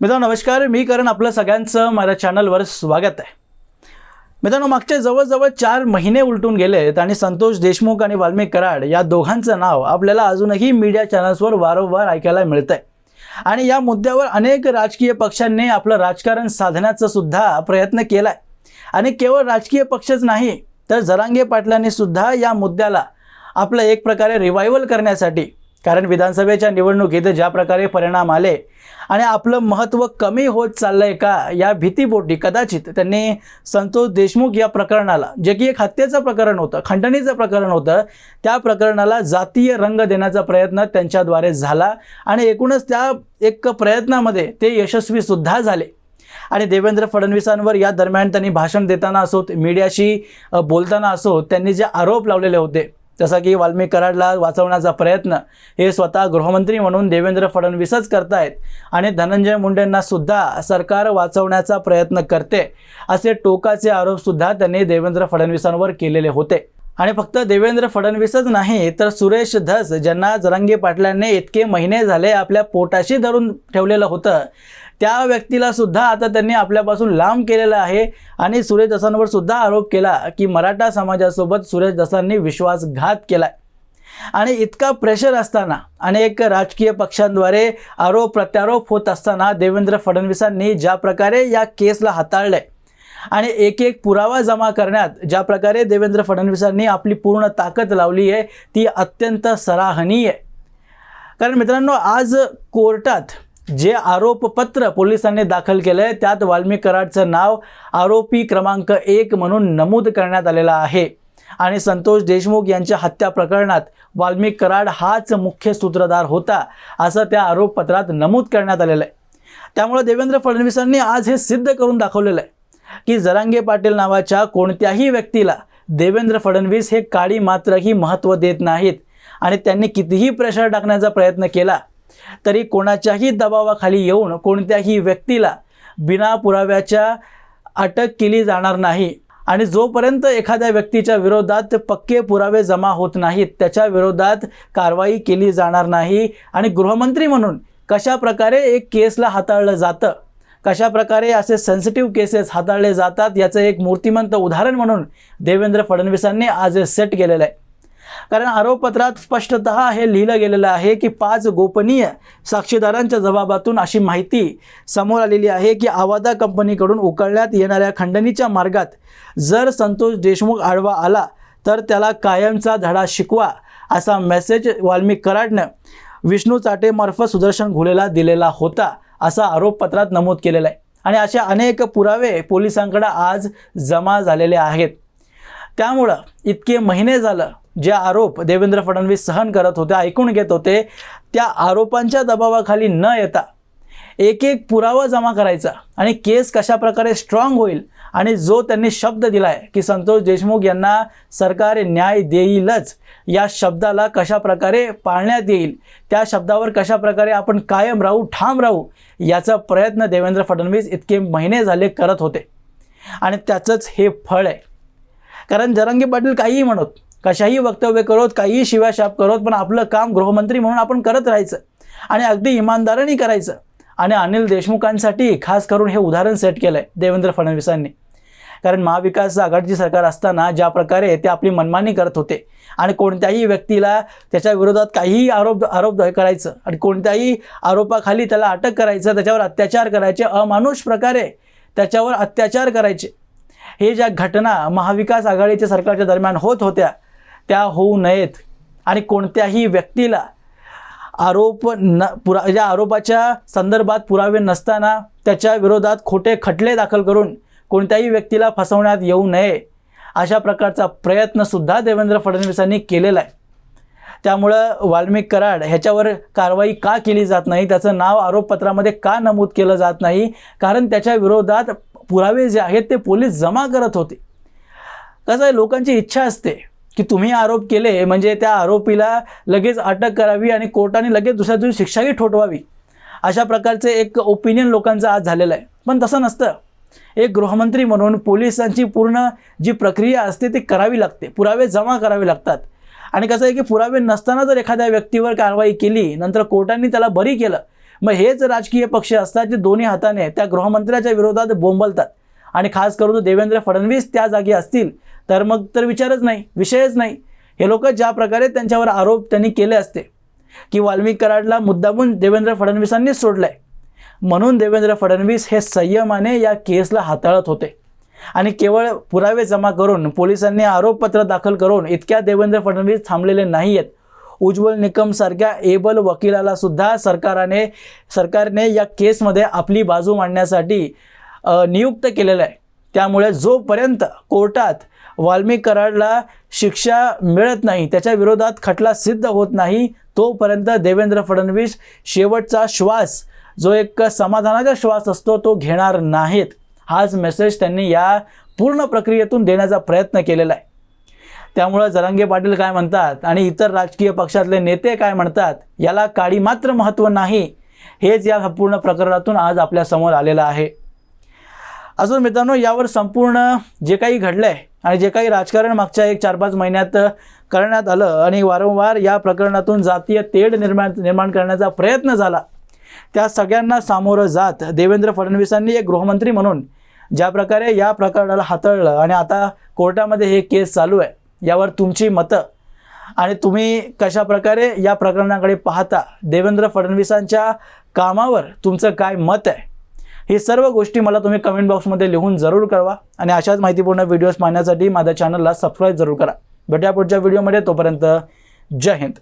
मित्रांनो नमस्कार. मी करण. आपलं सगळ्यांचं माझ्या चॅनलवर स्वागत आहे. मित्रांनो मागचे जवळजवळ चार महिने उलटून गेलेत आणि संतोष देशमुख आणि वाल्मिक कराड या दोघांचं नाव आपल्याला अजूनही मीडिया चॅनल्सवर वारंवार ऐकायला मिळतं आहे आणि या मुद्द्यावर अनेक राजकीय पक्षांनी आपलं राजकारण साधण्याचा सुद्धा प्रयत्न केला आहे आणि केवळ राजकीय पक्षच नाही तर जरांगे पाटलांनी सुद्धा या मुद्द्याला आपलं एक प्रकारे रिवायवल करण्यासाठी कारण विधानसभेच्या निवडणुकीत ज्या प्रकारे परिणाम आले आणि आपलं महत्त्व कमी होत चाललंय का या भीतीपोटी कदाचित त्यांनी संतोष देशमुख या प्रकरणाला जे की एक हत्येचं प्रकरण होतं खंडणीचं प्रकरण होतं त्या प्रकरणाला जातीय रंग देण्याचा प्रयत्न त्यांच्याद्वारे झाला आणि एकूणच त्या एक प्रयत्नामध्ये ते यशस्वीसुद्धा झाले. आणि देवेंद्र फडणवीसांवर या दरम्यान त्यांनी भाषण देताना असोत मीडियाशी बोलताना असोत त्यांनी जे आरोप लावलेले होते जसा की वाल्मिक कराडला वाचवण्याचा प्रयत्न हे स्वतः गृहमंत्री म्हणून देवेंद्र फडणवीसच करतायत. आणि धनंजय मुंडेंना सुद्धा सरकार वाचवण्याचा प्रयत्न करते असे टोकाचे आरोपसुद्धा त्यांनी देवेंद्र फडणवीसांवर केलेले होते. आणि फक्त देवेंद्र फडणवीसच नाही तर सुरेश धस ज्यांना जरंगी पाटलांनी इतके महिने झाले आपल्या पोटाशी धरून ठेवलेलं होतं त्या व्यक्तीला सुद्धा आता त्यांनी आपल्यापासून लांब केलेलं आहे. आणि सुरेश दसांवर सुद्धा आरोप केला की मराठा समाजासोबत सुरेश दसांनी विश्वासघात केला आणि इतका प्रेशर असताना अनेक राजकीय पक्षांद्वारे आरोप प्रत्यारोप होत असताना देवेंद्र फडणवीसांनी ज्या प्रकारे या केसला हाताळलंय आणि एक एक पुरावा जमा करण्यात ज्या प्रकारे देवेंद्र फडणवीसांनी आपली पूर्ण ताकद लावली आहे ती अत्यंत सराहनीय आहे. कारण मित्रांनो आज कोर्टात जे आरोपपत्र पोलिसांनी दाखल केलं आहे त्यात वाल्मिक कराडचं नाव आरोपी क्रमांक एक म्हणून नमूद करण्यात आलेलं आहे. आणि संतोष देशमुख यांच्या हत्या प्रकरणात वाल्मिक कराड हाच मुख्य सूत्रधार होता असं त्या आरोपपत्रात नमूद करण्यात आलेलं आहे. त्यामुळे देवेंद्र फडणवीसांनी आज हे सिद्ध करून दाखवलेलं आहे की जरांगे पाटील नावाच्या कोणत्याही व्यक्तीला देवेंद्र फडणवीस हे काळी मात्रही महत्त्व देत नाहीत. आणि त्यांनी कितीही प्रेशर टाकण्याचा प्रयत्न केला तरी कोणाच्याही दबावाखाली येऊन कोणत्याही व्यक्तीला बिना पुराव्याच्या अटक केली जाणार नाही. आणि जोपर्यंत एखाद्या व्यक्तीच्या विरोधात पक्के पुरावे जमा होत नाहीत त्याच्या विरोधात कारवाई केली जाणार नाही. आणि गृहमंत्री म्हणून कशा प्रकारे एक केसला हाताळलं जातं? कशा प्रकारे असे सेन्सिटिव्ह केसेस हाताळले जातात? याचं एक मूर्तिमंत उदाहरण म्हणून देवेंद्र फडणवीसांनी आज सेट केलेलं आहे. कारण आरोपपत्रात स्पष्टतः हे लिहिलं गेलेलं आहे की पाच गोपनीय साक्षीदारांच्या जबाबातून अशी माहिती समोर आलेली आहे की आवादा कंपनीकडून उकळण्यात येणाऱ्या खंडणीच्या मार्गात जर संतोष देशमुख आडवा आला तर त्याला कायमचा धडा शिकवा असा मेसेज वाल्मिक कराडनं विष्णू चाटेमार्फत सुदर्शन घुलेला दिलेला होता असा आरोपपत्रात नमूद केलेला आहे. आणि अशा अनेक पुरावे पोलिसांकडे आज जमा झालेले आहेत. त्यामुळं इतके महिने झालं जे आरोप देवेंद्र फडणवीस सहन करत होते ऐकून घेत होते त्या आरोपांच्या दबावाखाली न येता एक एक पुरावा जमा करायचा आणि केस कशा प्रकारे स्ट्रॉंग होईल आणि जो त्यांनी शब्द दिला आहे की संतोष देशमुख यांना सरकार न्याय देईलच या शब्दाला कशा प्रकारे पाळण्यात येईल त्या शब्दावर कशा प्रकारे आपण कायम राहू ठाम राहू याचा प्रयत्न देवेंद्र फडणवीस इतके महिने झाले करत होते. आणि त्याचंच हे फळ आहे. कारण जरांगे पाटील काहीही म्हणत कशाही वक्तव्य करत काहीही शिवाशाप करत पण आपलं काम गृहमंत्री म्हणून आपण करत राहायचं आणि अगदी इमानदाराने करायचं. आणि अनिल देशमुखांसाठी खास करून हे उदाहरण सेट केलं आहे देवेंद्र फडणवीसांनी. कारण महाविकास आघाडीची सरकार असताना ज्या प्रकारे ते आपली मनमानी करत होते आणि कोणत्याही व्यक्तीला त्याच्या विरोधात काहीही आरोप आरोप करायचं आणि कोणत्याही आरोपाखाली त्याला अटक करायचं त्याच्यावर अत्याचार करायचे अमानुष प्रकारे त्याच्यावर अत्याचार करायचे. हे ज्या घटना महाविकास आघाडीच्या सरकारच्या दरम्यान होत होत्या त्या होऊ नयेत. आणि कोणत्याही व्यक्तीला आरोप न पुरा ज्या आरोपाच्या संदर्भात पुरावे नसताना त्याच्या विरोधात खोटे खटले दाखल करून कोणत्याही व्यक्तीला फसवण्यात येऊ नये अशा प्रकारचा प्रयत्नसुद्धा देवेंद्र फडणवीसांनी केलेला आहे. त्यामुळं वाल्मिक कराड ह्याच्यावर कारवाई का केली जात नाही? त्याचं नाव आरोपपत्रामध्ये का नमूद केलं जात नाही? कारण त्याच्या विरोधात पुरावे जे आहेत ते पोलीस जमा करत होते. कसं आहे लोकांची इच्छा असते की तुम्ही आरोप केले म्हणजे त्या आरोपीला लगेच अटक करावी आणि कोर्टाने लगेच दुसऱ्या दिवशी शिक्षाही ठोठवावी. अशा प्रकारचे एक ओपिनियन लोकांचं आज झालेलं आहे. पण तसं नसतं. एक गृहमंत्री म्हणून पोलिसांची पूर्ण जी प्रक्रिया असते ती करावी लागते. पुरावे जमा करावे लागतात. आणि कसं आहे की पुरावे नसताना जर एखाद्या व्यक्तीवर कारवाई केली नंतर कोर्टाने त्याला बरी केलं मग हेच राजकीय पक्ष असतात जे दोन्ही हाताने त्या गृहमंत्र्याच्या विरोधात बोंबलतात. आणि खास करून देवेंद्र फडणवीस त्या जागी असतील तर मग तर विचारच नाही विषयच नाही. हे लोक ज्या प्रकारे त्यांच्यावर आरोप त्यांनी केले असते की वाल्मिक कराडला मुद्दामून देवेंद्र फडणवीसांनीच सोडलाय. म्हणून देवेंद्र फडणवीस हे संयमाने या केसला हाताळत होते. आणि केवळ पुरावे जमा करून पोलिसांनी आरोपपत्र दाखल करून इतक्या देवेंद्र फडणवीस थांबलेले नाही आहेत उज्ज्वल निकम सारख्या एबल वकिलाला सुद्धा सरकारने सरकारने या केसमध्ये आपली बाजू मांडण्यासाठी नियुक्त केलेलं आहे. त्यामुळे जोपर्यंत कोर्टात वाल्मिक कराडला शिक्षा मिळत नाही त्याच्या विरोधात खटला सिद्ध होत नाही तोपर्यंत देवेंद्र फडणवीस शेवटचा श्वास जो एक समाधानाचा श्वास असतो तो घेणार नाहीत. हाच मेसेज त्यांनी या पूर्ण प्रक्रियेतून देण्याचा प्रयत्न केलेला आहे. त्यामुळं जरांगे पाटील काय म्हणतात आणि इतर राजकीय पक्षातले नेते काय म्हणतात याला काडी मात्र महत्त्व नाही. हेच या पूर्ण प्रकरणातून आज आपल्यासमोर आलेलं आहे. अजून मित्रांनो यावर संपूर्ण जे काही घडलंय आणि जे काही राजकारण मागच्या एक चार पाच महिन्यात करण्यात आलं आणि वारंवार या प्रकरणातून जातीय तेढ निर्माण निर्माण करण्याचा प्रयत्न झाला. त्या सगळ्यांना सामोरं जात देवेंद्र फडणवीसांनी एक गृहमंत्री म्हणून ज्या प्रकारे या प्रकरणाला हाताळलं आणि आता कोर्टामध्ये हे केस चालू आहे. यावर तुमची मतं. आणि तुम्ही कशा प्रकारे या प्रकरणाकडे पाहता देवेंद्र फडणवीसांच्या कामावर तुमचं काय मत आहे? हे सर्व गोष्टी मला तुम्ही कमेंट बॉक्समध्ये लिहून जरूर कळवा. आणि अशाच माहितीपूर्ण व्हिडिओज पाहण्यासाठी माझ्या चॅनलला सबस्क्राईब जरूर करा. भेटूया पुढच्या व्हिडिओमध्ये तोपर्यंत जय हिंद.